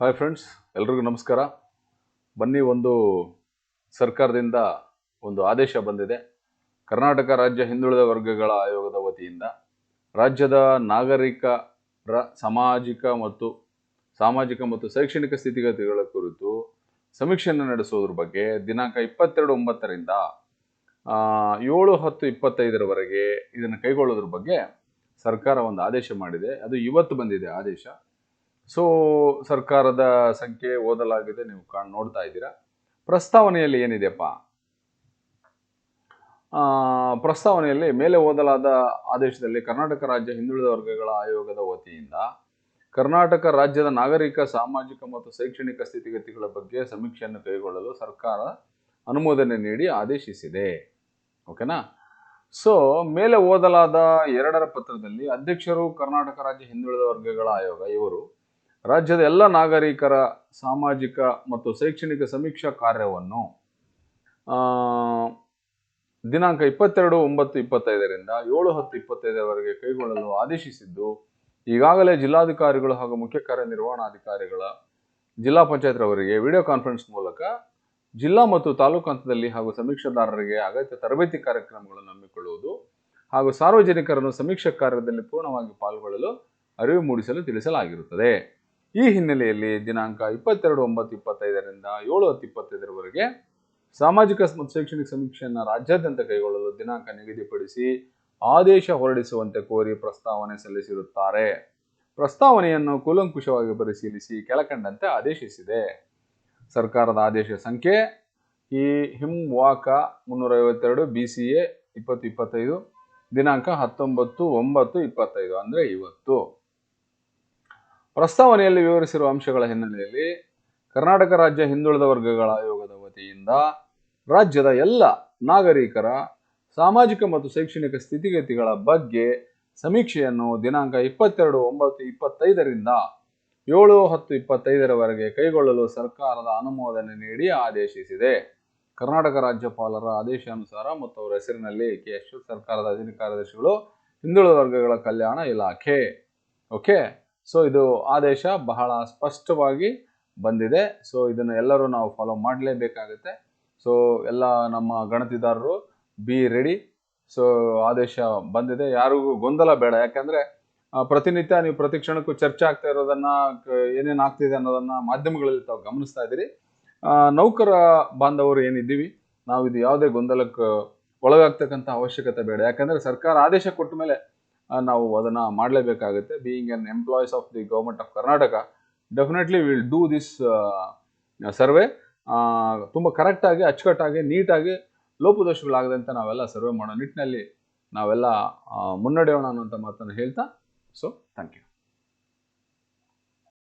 Hi friends ಎಲ್ರಿಗೂ ನಮಸ್ಕಾರ. ಬನ್ನಿ ಒಂದು ಸರ್ಕಾರದಿಂದ ಒಂದು ಆದೇಶ ಬಂದಿದೆ. ಕರ್ನಾಟಕ ರಾಜ್ಯ ಹಿಂದುಳಿದ ವರ್ಗಗಳ ಆಯೋಗದ ವತಿಯಿಂದ ರಾಜ್ಯದ ನಾಗರಿಕರ ಸಾಮಾಜಿಕ ಮತ್ತು ಸಾಮಾಜಿಕ ಮತ್ತು ಶೈಕ್ಷಣಿಕ ಸ್ಥಿತಿಗತಿಗಳ ಕುರಿತು ಸಮೀಕ್ಷೆಯನ್ನು ನಡೆಸುವುದ್ರ ಬಗ್ಗೆ ದಿನಾಂಕ ಇಪ್ಪತ್ತೆರಡು ಒಂಬತ್ತರಿಂದ ಏಳು ಹತ್ತು ಇಪ್ಪತ್ತೈದರವರೆಗೆ ಇದನ್ನು ಕೈಗೊಳ್ಳೋದ್ರ ಬಗ್ಗೆ ಸರ್ಕಾರ ಒಂದು ಆದೇಶ ಮಾಡಿದೆ. ಅದು ಇವತ್ತು ಬಂದಿದೆ ಆದೇಶ. ಸೊ ಸರ್ಕಾರದ ಸಂಖ್ಯೆ ಓದಲಾಗಿದೆ ನೀವು ಕಾಣ್ ನೋಡ್ತಾ ಇದ್ದೀರಾ? ಪ್ರಸ್ತಾವನೆಯಲ್ಲಿ ಏನಿದೆಯಪ್ಪ? ಪ್ರಸ್ತಾವನೆಯಲ್ಲಿ ಮೇಲೆ ಓದಲಾದ ಆದೇಶದಲ್ಲಿ ಕರ್ನಾಟಕ ರಾಜ್ಯ ಹಿಂದುಳಿದ ವರ್ಗಗಳ ಆಯೋಗದ ವತಿಯಿಂದ ಕರ್ನಾಟಕ ರಾಜ್ಯದ ನಾಗರಿಕ, ಸಾಮಾಜಿಕ ಮತ್ತು ಶೈಕ್ಷಣಿಕ ಸ್ಥಿತಿಗತಿಗಳ ಬಗ್ಗೆ ಸಮೀಕ್ಷೆಯನ್ನು ಕೈಗೊಳ್ಳಲು ಸರ್ಕಾರ ಅನುಮೋದನೆ ನೀಡಿ ಆದೇಶಿಸಿದೆ. ಓಕೆನಾ? ಸೊ ಮೇಲೆ ಓದಲಾದ ಎರಡರ ಪತ್ರದಲ್ಲಿ ಅಧ್ಯಕ್ಷರು ಕರ್ನಾಟಕ ರಾಜ್ಯ ಹಿಂದುಳಿದ ವರ್ಗಗಳ ಆಯೋಗ, ಇವರು ರಾಜ್ಯದ ಎಲ್ಲ ನಾಗರಿಕರ ಸಾಮಾಜಿಕ ಮತ್ತು ಶೈಕ್ಷಣಿಕ ಸಮೀಕ್ಷಾ ಕಾರ್ಯವನ್ನು ದಿನಾಂಕ ಇಪ್ಪತ್ತೆರಡು ಒಂಬತ್ತು ಇಪ್ಪತ್ತೈದರಿಂದ ಏಳು ಹತ್ತು ಇಪ್ಪತ್ತೈದರವರೆಗೆ ಕೈಗೊಳ್ಳಲು ಆದೇಶಿಸಿದ್ದು, ಈಗಾಗಲೇ ಜಿಲ್ಲಾಧಿಕಾರಿಗಳು ಹಾಗೂ ಮುಖ್ಯ ಕಾರ್ಯನಿರ್ವಹಣಾಧಿಕಾರಿಗಳ ಜಿಲ್ಲಾ ಪಂಚಾಯತ್ ರವರಿಗೆ ವಿಡಿಯೋ ಕಾನ್ಫರೆನ್ಸ್ ಮೂಲಕ ಜಿಲ್ಲಾ ಮತ್ತು ತಾಲೂಕು ಹಂತದಲ್ಲಿ ಹಾಗೂ ಸಮೀಕ್ಷಾದಾರರಿಗೆ ಅಗತ್ಯ ತರಬೇತಿ ಕಾರ್ಯಕ್ರಮಗಳನ್ನು ಹಮ್ಮಿಕೊಳ್ಳುವುದು ಹಾಗೂ ಸಾರ್ವಜನಿಕರನ್ನು ಸಮೀಕ್ಷಾ ಕಾರ್ಯದಲ್ಲಿ ಪೂರ್ಣವಾಗಿ ಪಾಲ್ಗೊಳ್ಳಲು ಅರಿವು ಮೂಡಿಸಲು ತಿಳಿಸಲಾಗಿರುತ್ತದೆ. ಈ ಹಿನ್ನೆಲೆಯಲ್ಲಿ ದಿನಾಂಕ ಇಪ್ಪತ್ತೆರಡು ಒಂಬತ್ತು ಇಪ್ಪತ್ತೈದರಿಂದ ಏಳು ಹತ್ತು ಇಪ್ಪತ್ತೈದರವರೆಗೆ ಸಾಮಾಜಿಕ ಮತ್ತು ಶೈಕ್ಷಣಿಕ ಸಮೀಕ್ಷೆಯನ್ನು ರಾಜ್ಯಾದ್ಯಂತ ಕೈಗೊಳ್ಳಲು ದಿನಾಂಕ ನಿಗದಿಪಡಿಸಿ ಆದೇಶ ಹೊರಡಿಸುವಂತೆ ಕೋರಿ ಪ್ರಸ್ತಾವನೆ ಸಲ್ಲಿಸಿರುತ್ತಾರೆ. ಪ್ರಸ್ತಾವನೆಯನ್ನು ಕೂಲಂಕುಷವಾಗಿ ಪರಿಶೀಲಿಸಿ ಕೆಳಕಂಡಂತೆ ಆದೇಶಿಸಿದೆ. ಸರ್ಕಾರದ ಆದೇಶ ಸಂಖ್ಯೆ ಈ ಹಿಮ್ ವಾಕ ಮುನ್ನೂರೈವತ್ತೆರಡು ಬಿ ಸಿ ಎ ಇಪ್ಪತ್ತು ಇಪ್ಪತ್ತೈದು, ದಿನಾಂಕ ಹತ್ತೊಂಬತ್ತು ಒಂಬತ್ತು ಇಪ್ಪತ್ತೈದು, ಅಂದರೆ ಇವತ್ತು ಪ್ರಸ್ತಾವನೆಯಲ್ಲಿ ವಿವರಿಸಿರುವ ಅಂಶಗಳ ಹಿನ್ನೆಲೆಯಲ್ಲಿ ಕರ್ನಾಟಕ ರಾಜ್ಯ ಹಿಂದುಳಿದ ವರ್ಗಗಳ ಆಯೋಗದ ವತಿಯಿಂದ ರಾಜ್ಯದ ಎಲ್ಲ ನಾಗರಿಕರ ಸಾಮಾಜಿಕ ಮತ್ತು ಶೈಕ್ಷಣಿಕ ಸ್ಥಿತಿಗತಿಗಳ ಬಗ್ಗೆ ಸಮೀಕ್ಷೆಯನ್ನು ದಿನಾಂಕ ಇಪ್ಪತ್ತೆರಡು ಒಂಬತ್ತು ಇಪ್ಪತ್ತೈದರಿಂದ ಏಳು ಹತ್ತು ಇಪ್ಪತ್ತೈದರವರೆಗೆ ಕೈಗೊಳ್ಳಲು ಸರ್ಕಾರದ ಅನುಮೋದನೆ ನೀಡಿ ಆದೇಶಿಸಿದೆ. ಕರ್ನಾಟಕ ರಾಜ್ಯಪಾಲರ ಆದೇಶಾನುಸಾರ ಮತ್ತು ಅವರ ಹೆಸರಿನಲ್ಲಿ ಕೆ ಅಶ್ವಥ್ ಸರ್ಕಾರದ ಅಧೀನ ಕಾರ್ಯದರ್ಶಿಗಳು ಹಿಂದುಳಿದ ವರ್ಗಗಳ ಕಲ್ಯಾಣ ಇಲಾಖೆ. ಓಕೆ? ಸೊ ಇದು ಆದೇಶ ಬಹಳ ಸ್ಪಷ್ಟವಾಗಿ ಬಂದಿದೆ. ಸೊ ಇದನ್ನು ಎಲ್ಲರೂ ನಾವು ಫಾಲೋ ಮಾಡಲೇಬೇಕಾಗುತ್ತೆ. ಸೊ ಎಲ್ಲ ನಮ್ಮ ಗಣತಿದಾರರು ಬಿ ರೆಡಿ ಸೊ ಆದೇಶ ಬಂದಿದೆ. ಯಾರಿಗೂ ಗೊಂದಲ ಬೇಡ. ಯಾಕಂದ್ರೆ ಪ್ರತಿನಿತ್ಯ ನೀವು ಪ್ರತಿ ಕ್ಷಣಕ್ಕೂ ಚರ್ಚೆ ಆಗ್ತಾ ಇರೋದನ್ನು ಏನೇನು ಆಗ್ತಿದೆ ಅನ್ನೋದನ್ನು ಮಾಧ್ಯಮಗಳಲ್ಲಿ ತಾವು ಗಮನಿಸ್ತಾ ಇದ್ದೀರಿ. ನೌಕರ ಬಾಂಧವರು ಏನಿದ್ದೀವಿ ನಾವು ಇದು ಯಾವುದೇ ಗೊಂದಲಕ್ಕೆ ಒಳಗಾಗ್ತಕ್ಕಂಥ ಅವಶ್ಯಕತೆ ಬೇಡ. ಯಾಕಂದರೆ ಸರ್ಕಾರ ಆದೇಶ ಕೊಟ್ಟ ಮೇಲೆ ನಾವು ಅದನ್ನು ಮಾಡಲೇಬೇಕಾಗುತ್ತೆ. Being an employees of the government of Karnataka definitely will do this survey ತುಂಬ ಕರೆಕ್ಟಾಗಿ ಅಚ್ಚುಕಟ್ಟಾಗಿ, ನೀಟಾಗಿ ಲೋಪದೋಷಗಳಾಗದಂತೆ ನಾವೆಲ್ಲ ಸರ್ವೆ ಮಾಡೋ ನಿಟ್ಟಿನಲ್ಲಿ ನಾವೆಲ್ಲ ಮುನ್ನಡೆಯೋಣ ಅನ್ನೋಂಥ ಮಾತನ್ನು ಹೇಳ್ತಾ ಸೊ ಥ್ಯಾಂಕ್ ಯು